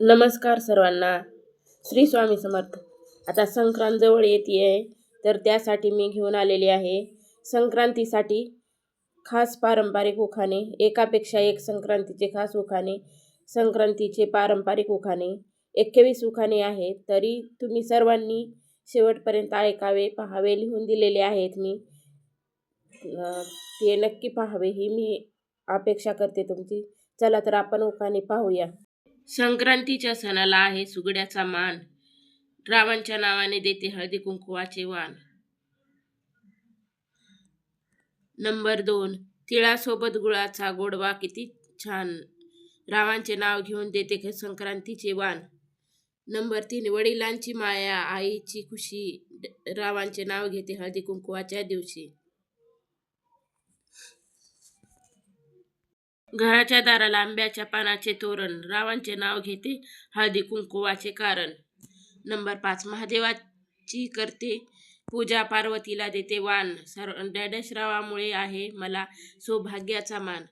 नमस्कार सर्वांना. श्री स्वामी समर्थ. आता संक्रांत जवळ येते आहे तर त्यासाठी मी घेऊन आलेली आहे संक्रांतीसाठी खास पारंपरिक उखाणे. एकापेक्षा एक संक्रांतीचे खास उखाणे संक्रांतीचे पारंपरिक उखाणे. एक्केवीस उखाणे आहेत तरी तुम्ही सर्वांनी शेवटपर्यंत ऐकावे पहावे लिहून दिलेले आहेत मी. ते नक्की पाहावे ही मी अपेक्षा करते तुमची. चला तर आपण उखाणे पाहूया. संक्रांतीच्या सणाला आहे सुगड्याचा मान. रावांच्या नावाने देते हळदी कुंकुवाचे वाण. नंबर दोन तिळासोबत गुळाचा गोडवा किती छान. रावांचे नाव घेऊन देते ख- संक्रांतीचे वाण. नंबर तीन वडिलांची माया आईची खुशी. रावांचे नाव घेते हळदी कुंकुवाच्या दिवशी. घराच्या दाराला आंब्याच्या पानाचे तोरण रावांचे नाव घेते हळदी कुंकुवाचे कारण. नंबर पाच महादेवाची करते पूजा पार्वतीला देते वाण. सर डॅडश रावामुळे आहे मला सौभाग्याचा मान.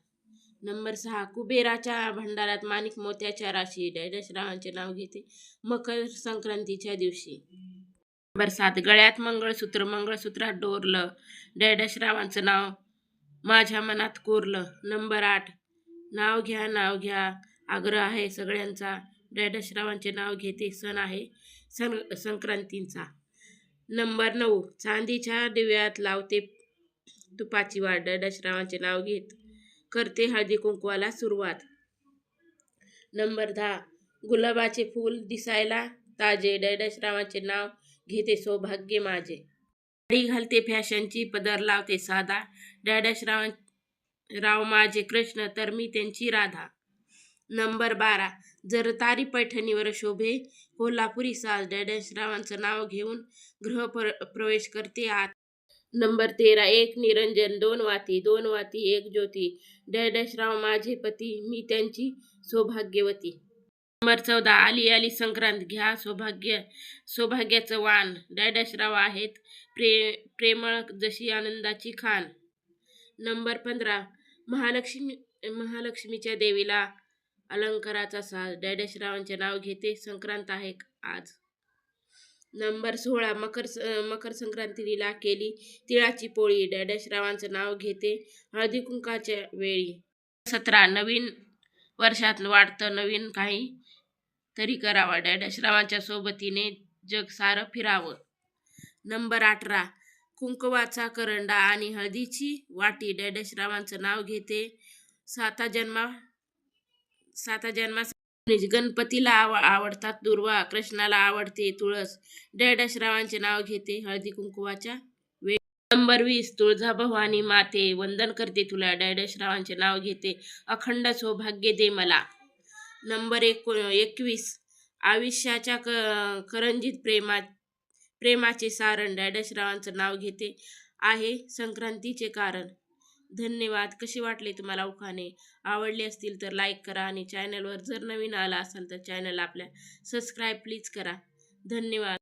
नंबर सहा कुबेराच्या भंडारात माणिक मोत्याच्या राशी. डॅडशरावांचे नाव घेते मकर संक्रांतीच्या दिवशी. नंबर सात गळ्यात मंगळसूत्र मंगळसूत्रात डोरलं. डॅडशरावांचं नाव माझ्या मनात कोरलं. नंबर आठ नाव घ्या नाव घ्या. आग्रह आहे सगळ्यांचा. डॅडशरावांचे नाव घेते सण आहे सं संक्रांतींचा. नंबर नऊ चांदीच्या दिव्यात लावते तुपाची वाढ डॅडश्रावांचे नाव घेत करते हळदी कुंकवाला सुरुवात. नंबर दहा गुलाबाचे फूल दिसायला ताजे. डॅडश्रावांचे नाव घेते सौभाग्य माझे. साडी घालते फॅशनची पदर लावते साधा. डॅडशरावां राव माझे कृष्ण तर मी त्यांची राधा. नंबर बारा. जर तारी पैठणीवर शोभे कोल्हापुरी साज डॅडॅश रावांचं नाव घेऊन गृह प्र- प्रवेश करते आत. नंबर तेरा. एक निरंजन दोन वाती दोन वाती एक ज्योती. डॅडॅश राव माझे पती मी त्यांची सौभाग्यवती. नंबर चौदा. आली आली संक्रांत घ्या सौभाग्य सौभाग्याचं वाण. डॅडॅश राव आहेत प्रे प्रेमळ जशी आनंदाची खान. नंबर पंधरा. महालक्ष्मी महालक्ष्मीच्या देवीला अलंकाराचा साज. डॅडशरावांचे नाव घेते संक्रांत आहे आज. नंबर सोळा. मकर स- मकर संक्रांतीला केली. तिळाची पोळी. डॅडशरावांचं नाव घेते हळदी कुंकाच्या वेळी. सतरा. नवीन वर्षात वाढतं नवीन काही तरी करावं. डॅडशरावांच्या सोबतीने जग सारं फिरावं. नंबर अठरा. कुंकवाचा करंडा आणि हळदीची वाटी. डॅडशरावांचं नाव घेते. साता जन्मा साता जन्मा गणपतीला आव आवडतात दुर्वा. कृष्णाला आवडते तुळस. डॅडशरावांचे नाव घेते. हळदी कुंकवाच्या वेळ नंबर वीस तुळजाभवानी माते. वंदन करते तुला. डॅडशरावांचे नाव घेते. अखंड सौभाग्य दे मला. नंबर एक एकवीस. आयुष्याच्या क करंजीत प्रेमात प्रेमाचे सारण डॅडशरावांचं नाव घेते आहे संक्रांतीचे कारण. धन्यवाद. कसे वाटले तुम्हाला उखाणे? आवडले असतील तर लाईक करा आणि चॅनलवर जर नवीन आला असाल तर चॅनल आपल्या सबस्क्राईब प्लीज करा. धन्यवाद.